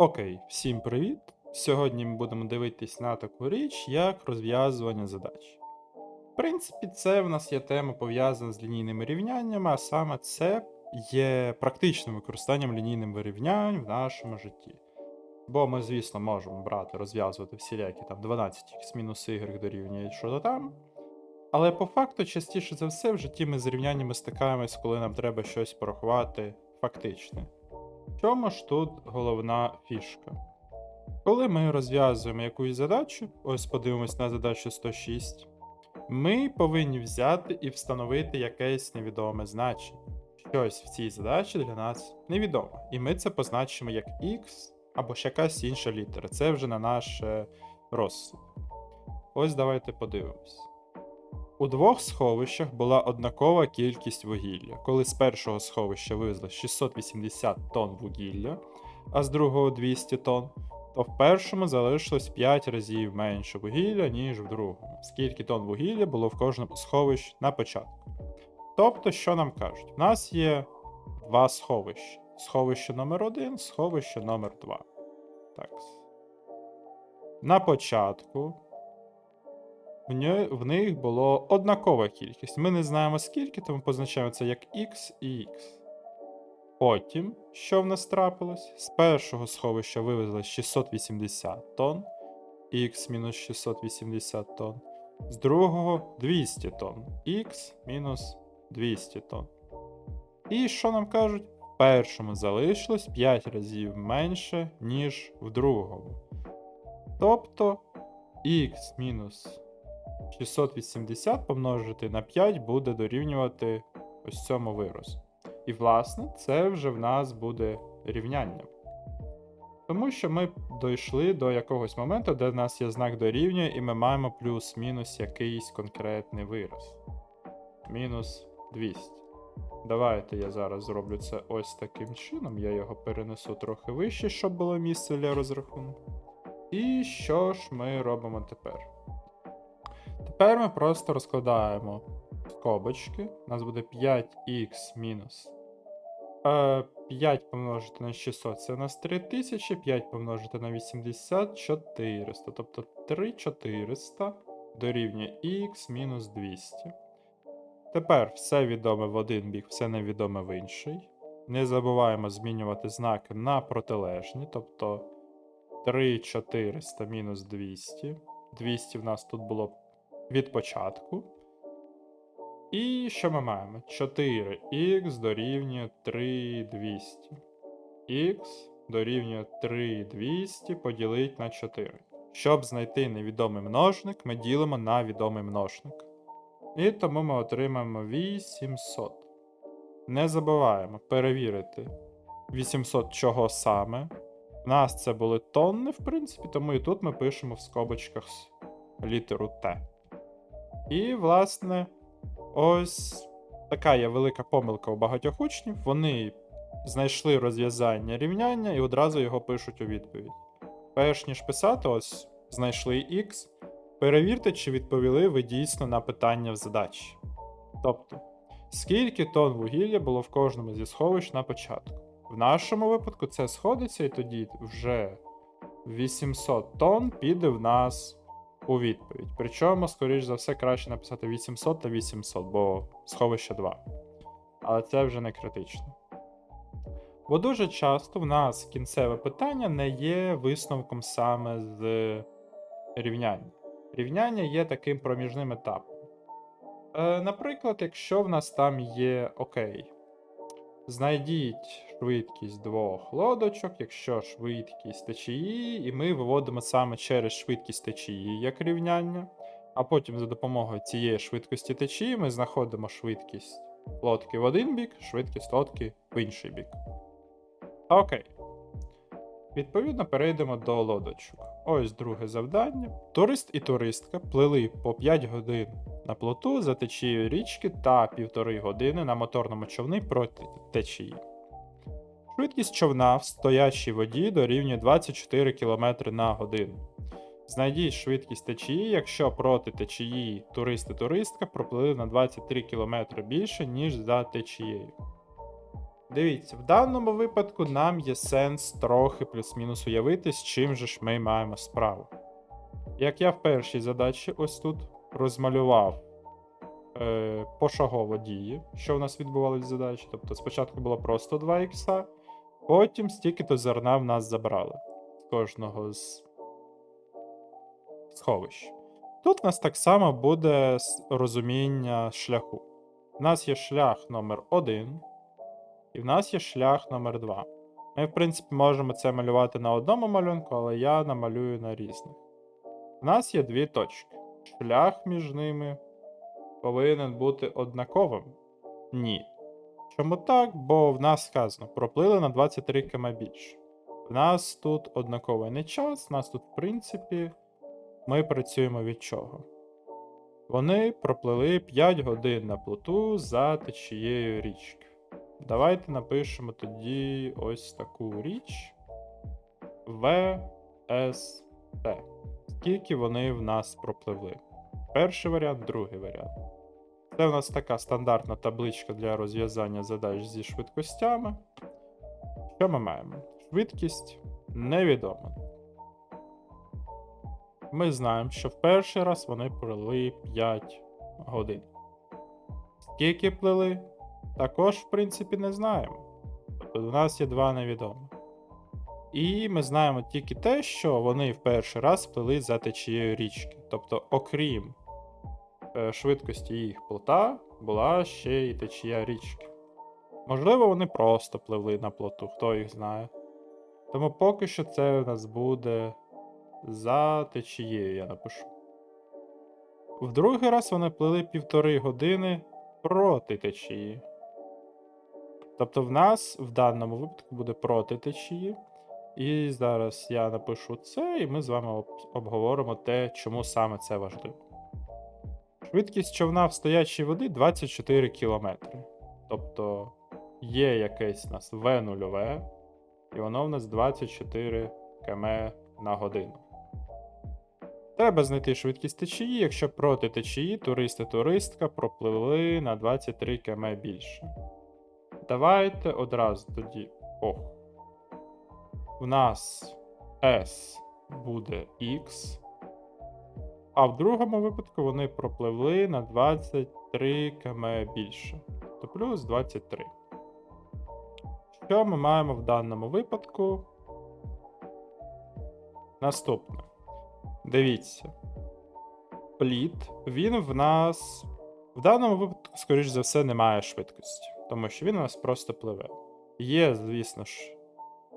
Окей, всім привіт! Сьогодні ми будемо дивитись на таку річ, як розв'язування задач. В принципі, це в нас є тема пов'язана з лінійними рівняннями, а саме це є практичним використанням лінійних рівнянь в нашому житті. Бо ми, звісно, можемо брати, розв'язувати всілякі там 12х мінус y дорівнює що-то там. Але по факту, частіше за все, в житті ми з рівняннями стикаємось, коли нам треба щось порахувати фактичне. В чому ж тут головна фішка? Коли ми розв'язуємо якусь задачу, ось подивимось на задачу 106, ми повинні взяти і встановити якесь невідоме значення. Щось в цій задачі для нас невідоме. І ми це позначимо як x або ж якась інша літера. Це вже на наш е, розсуд. Ось давайте подивимось. У двох сховищах була однакова кількість вугілля. Коли з першого сховища вивезли 680 тонн вугілля, а з другого 200 тонн, то в першому залишилось 5 разів менше вугілля, ніж в другому. Скільки тонн вугілля було в кожному сховищі на початку. Тобто, що нам кажуть? У нас є два сховища: сховище номер 1 сховище номер 2 Так. На початку в, них було однакова кількість. Ми не знаємо скільки, тому позначаємо це як x і x. Потім, що в нас трапилось? З першого сховища вивезли 680 тонн, x мінус 680 тонн. З другого 200 тонн, x мінус 200 тонн. І що нам кажуть? В першому залишилось 5 разів менше, ніж в другому. Тобто x 680 помножити на 5 буде дорівнювати ось цьому виразу. І, власне, це вже в нас буде рівняння. Тому що ми дійшли до якогось моменту, де в нас є знак дорівнює, і ми маємо плюс-мінус якийсь конкретний вираз. Мінус 200. Давайте я зараз зроблю це ось таким чином. Я його перенесу трохи вище, щоб було місце для розрахунку. І що ж ми робимо тепер? Тепер ми просто розкладаємо скобочки. У нас буде 5х мінус. Е, 5 помножити на 600 це у нас 3000, 5 помножити на 80 400. Тобто 3400 дорівнює х мінус 200. Тепер все відоме в один бік, все невідоме в інший. Не забуваємо змінювати знаки на протилежні, тобто 3400 мінус 200. 200 в нас тут було від початку. І що ми маємо? 4х дорівнює 3200. Х дорівнює 3200 поділити на 4. Щоб знайти невідомий множник, ми ділимо на відомий множник. І тому ми отримаємо 800. Не забуваємо перевірити 800 чого саме. У нас це були тонни, в принципі, тому і тут ми пишемо в скобочках літеру Т. І, власне, ось така є велика помилка у багатьох учнів. Вони знайшли розв'язання рівняння і одразу його пишуть у відповідь. Перш ніж писати, ось знайшли X, перевірте, чи відповіли ви дійсно на питання в задачі. Тобто, скільки тонн вугілля було в кожному зі сховищ на початку. В нашому випадку це сходиться, і тоді вже 800 тонн піде в нас у відповідь. Причому, скоріш за все, краще написати 800 та 800, бо сховище 2. Але це вже не критично. Бо дуже часто в нас кінцеве питання не є висновком саме з рівняння. Рівняння є таким проміжним етапом. Е, наприклад, якщо в нас там є окей. Знайдіть швидкість двох лодочок, якщо швидкість течії, і ми виводимо саме через швидкість течії як рівняння. А потім за допомогою цієї швидкості течії ми знаходимо швидкість лодки в один бік, швидкість лодки в інший бік. Окей. Відповідно, перейдемо до лодочок. Ось друге завдання. Турист і туристка плили по 5 годин на плоту за течією річки та півтори години на моторному човні проти течії. Швидкість човна в стоячій воді дорівнює 24 км на годину. Знайдіть швидкість течії, якщо проти течії турист і туристка проплили на 23 км більше, ніж за течією. Дивіться, в даному випадку нам є сенс трохи плюс-мінус уявити, з чим же ж ми маємо справу. Як я в першій задачі ось тут розмалював е, пошагово дії, що в нас відбувалось в задачі. Тобто спочатку було просто 2 ікса, потім стільки-то зерна в нас забрали з кожного з сховищ. Тут в нас так само буде розуміння шляху. У нас є шлях номер 1, і в нас є шлях номер 2. Ми, в принципі, можемо це малювати на одному малюнку, але я намалюю на різних. У нас є дві точки. Шлях між ними повинен бути однаковим? Ні. Чому так? Бо в нас сказано, проплили на 23 км більше. В нас тут однаковий не час, в нас тут, в принципі, ми працюємо від чого? Вони проплили 5 годин на плоту за течією річки. Давайте напишемо тоді ось таку річ VST. Скільки вони в нас пропливли? Перший варіант, другий варіант. Це в нас така стандартна табличка для розв'язання задач зі швидкостями. Що ми маємо? Швидкість невідома. Ми знаємо, що в перший раз вони плили 5 годин. Скільки плили? Також, в принципі, не знаємо. Тобто у нас є два невідомі. І ми знаємо тільки те, що вони в перший раз плили за течією річки. Тобто, окрім е, швидкості їх плота, була ще й течія річки. Можливо, вони просто пливли на плоту, хто їх знає. Тому поки що це у нас буде за течією, я напишу. В другий раз вони плили півтори години проти течії. Тобто в нас в даному випадку буде проти течії. І зараз я напишу це, і ми з вами об- обговоримо те, чому саме це важливо. Швидкість човна в стоячій воді 24 км. Тобто є якесь у нас В0, і воно в нас 24 км на годину. Треба знайти швидкість течії, якщо проти течії туристи-туристка пропливли на 23 км більше. Давайте одразу тоді. Ох. В нас S буде X. А в другому випадку вони пропливли на 23 км більше. То плюс 23. Що ми маємо в даному випадку? Наступне. Дивіться. Пліт, він в нас. В даному випадку, скоріш за все, немає швидкості, тому що він у нас просто пливе. Є, звісно ж,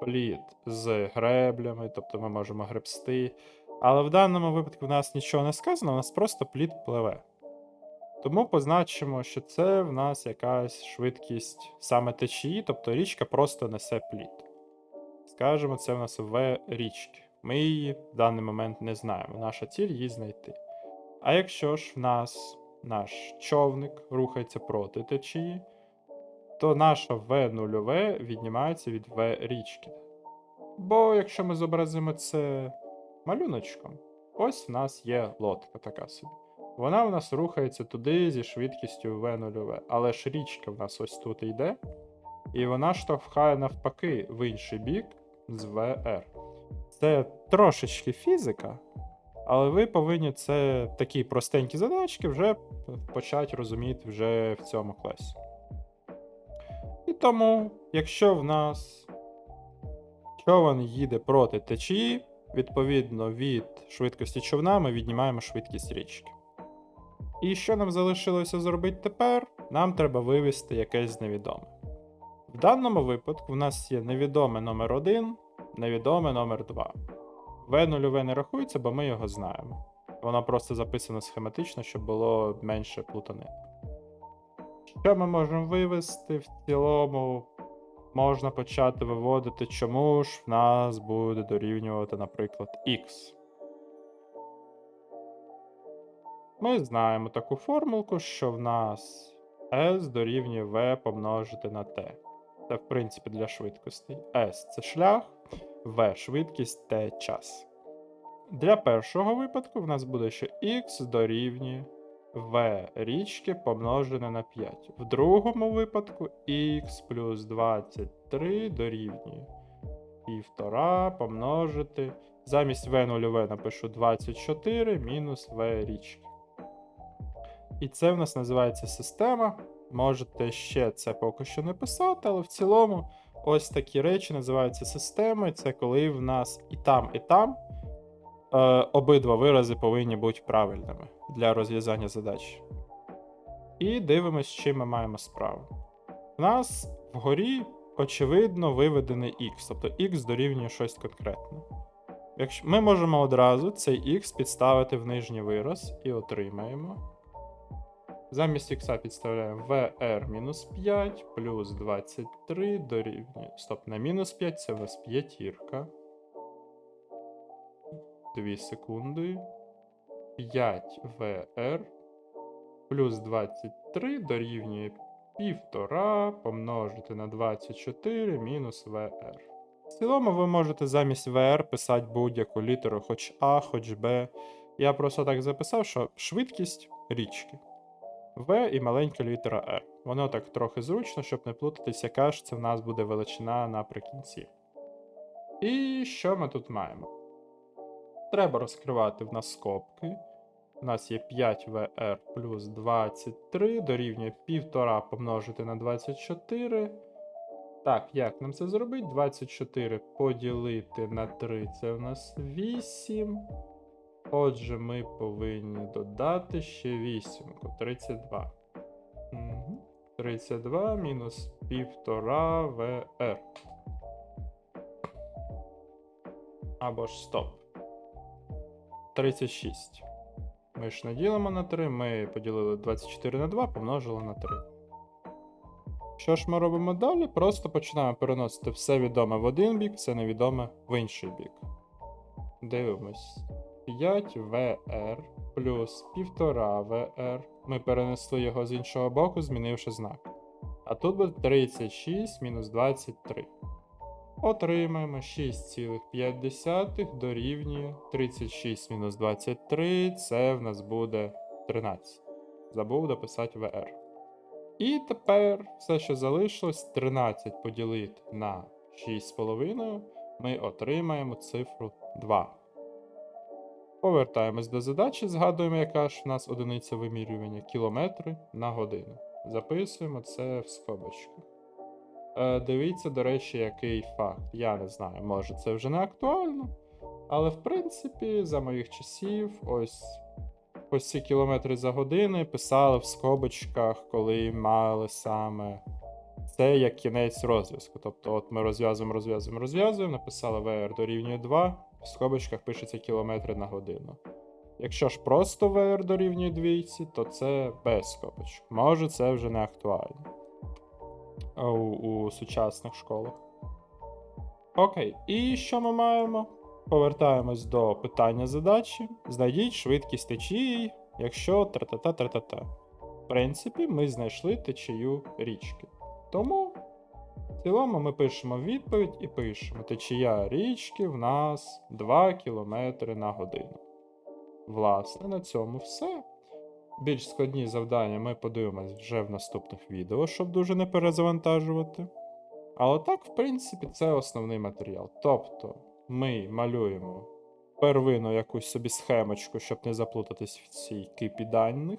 пліт з греблями, тобто ми можемо гребсти. Але в даному випадку в нас нічого не сказано, у нас просто пліт пливе. Тому позначимо, що це в нас якась швидкість саме течії, тобто річка просто несе пліт. Скажемо, це в нас В річки. Ми її в даний момент не знаємо. Наша ціль її знайти. А якщо ж в нас наш човник рухається проти течії, то наша В0 віднімається від В річки. Бо якщо ми зобразимо це малюночком, ось в нас є лодка така собі. Вона в нас рухається туди зі швидкістю В0, але ж річка в нас ось тут йде, і вона штовхає навпаки в інший бік з VR. Це трошечки фізика, але ви повинні це такі простенькі задачки вже почати розуміти вже в цьому класі. І тому, якщо в нас човен їде проти течії, відповідно від швидкості човна ми віднімаємо швидкість річки. І що нам залишилося зробити тепер? Нам треба вивести якесь невідоме. В даному випадку в нас є невідоме номер 1, невідоме номер 2. В0 не рахується, бо ми його знаємо. Воно просто записано схематично, щоб було менше плутани. Що ми можемо вивести в цілому? Можна почати виводити, чому ж в нас буде дорівнювати, наприклад, x. Ми знаємо таку формулку, що в нас S дорівнює V помножити на T. Це, в принципі, для швидкостей. S це шлях, V швидкість, T час. Для першого випадку в нас буде, що x дорівнює v річки помножене на 5. В другому випадку х плюс 23 дорівнює півтора помножити. Замість v нульове напишу 24 мінус v річки. І це в нас називається система. Можете ще це поки що не писати, але в цілому ось такі речі називаються системою. Це коли в нас і там, і там е, обидва вирази повинні бути правильними для розв'язання задач. І дивимось, з чим ми маємо справу. У нас вгорі, очевидно, виведений x, тобто x дорівнює щось конкретне. Якщо ми можемо одразу цей x підставити в нижній вираз і отримаємо. Замість х підставляємо VR-5 плюс 23 дорівнює. Стоп, на мінус 5 це у нас п'ятірка. 2 секунди. 5VR плюс 23 дорівнює 1,5 помножити на 24 мінус VR. В цілому ви можете замість VR писати будь-яку літеру, хоч А, хоч Б. Я просто так записав, що швидкість річки. В і маленька літера R. Воно так трохи зручно, щоб не плутатись, яка ж це в нас буде величина наприкінці. І що ми тут маємо? Треба розкривати в нас скобки. У нас є 5VR плюс 23 дорівнює 1,5 помножити на 24. Так, як нам це зробити? 24 поділити на 3 це у нас 8. Отже, ми повинні додати ще 8, 32. Угу. 32 мінус 1,5 VR. Або ж стоп. 36. Ми ж не ділимо на 3, ми поділили 24 на 2, помножили на 3. Що ж ми робимо далі? Просто починаємо переносити все відоме в один бік, все невідоме в інший бік. Дивимось. 5VR плюс 1,5VR. Ми перенесли його з іншого боку, змінивши знак. А тут буде 36 мінус 23. Отримаємо 6,5 дорівнює 36 мінус 23. Це в нас буде 13. Забув дописати VR. І тепер все, що залишилось, 13 поділити на 6,5, ми отримаємо цифру 2. Повертаємось до задачі, згадуємо, яка ж в нас одиниця вимірювання кілометри на годину. Записуємо це в скобочках. Е, дивіться, до речі, який факт. Я не знаю, може це вже не актуально. Але в принципі, за моїх часів, ось ось ці кілометри за годину писали в скобочках, коли мали саме це як кінець розв'язку. Тобто, от ми розв'язуємо, розв'язуємо, розв'язуємо, написали VR дорівнює 2, в скобочках пишеться кілометри на годину. Якщо ж просто VR дорівнює 2, то це без скобочок. Може, це вже не актуально у, у сучасних школах. Окей, і що ми маємо? Повертаємось до питання задачі. Знайдіть швидкість течії, якщо тра-та-та тра-та-та. В принципі, ми знайшли течію річки. Тому, в цілому, ми пишемо відповідь і пишемо: течія річки в нас 2 км на годину. Власне, на цьому все. Більш складні завдання ми подивимось вже в наступних відео, щоб дуже не перезавантажувати. Але так, в принципі, це основний матеріал. Тобто, ми малюємо первину якусь собі схемочку, щоб не заплутатись в цій кипі даних.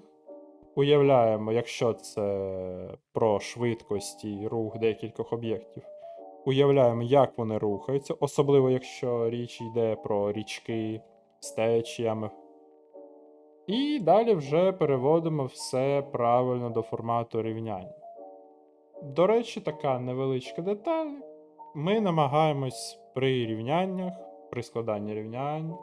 Уявляємо, якщо це про швидкості і рух декількох об'єктів. Уявляємо, як вони рухаються, особливо якщо річ йде про річки з течіями. І далі вже переводимо все правильно до формату рівняння. До речі, така невеличка деталь. Ми намагаємось при рівняннях, при складанні рівнянь,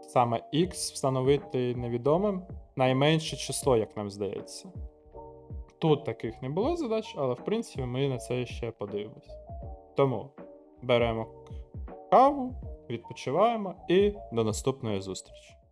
саме x встановити невідомим найменше число, як нам здається. Тут таких не було задач, але в принципі ми на це ще подивимось. Тому беремо каву, відпочиваємо і до наступної зустрічі.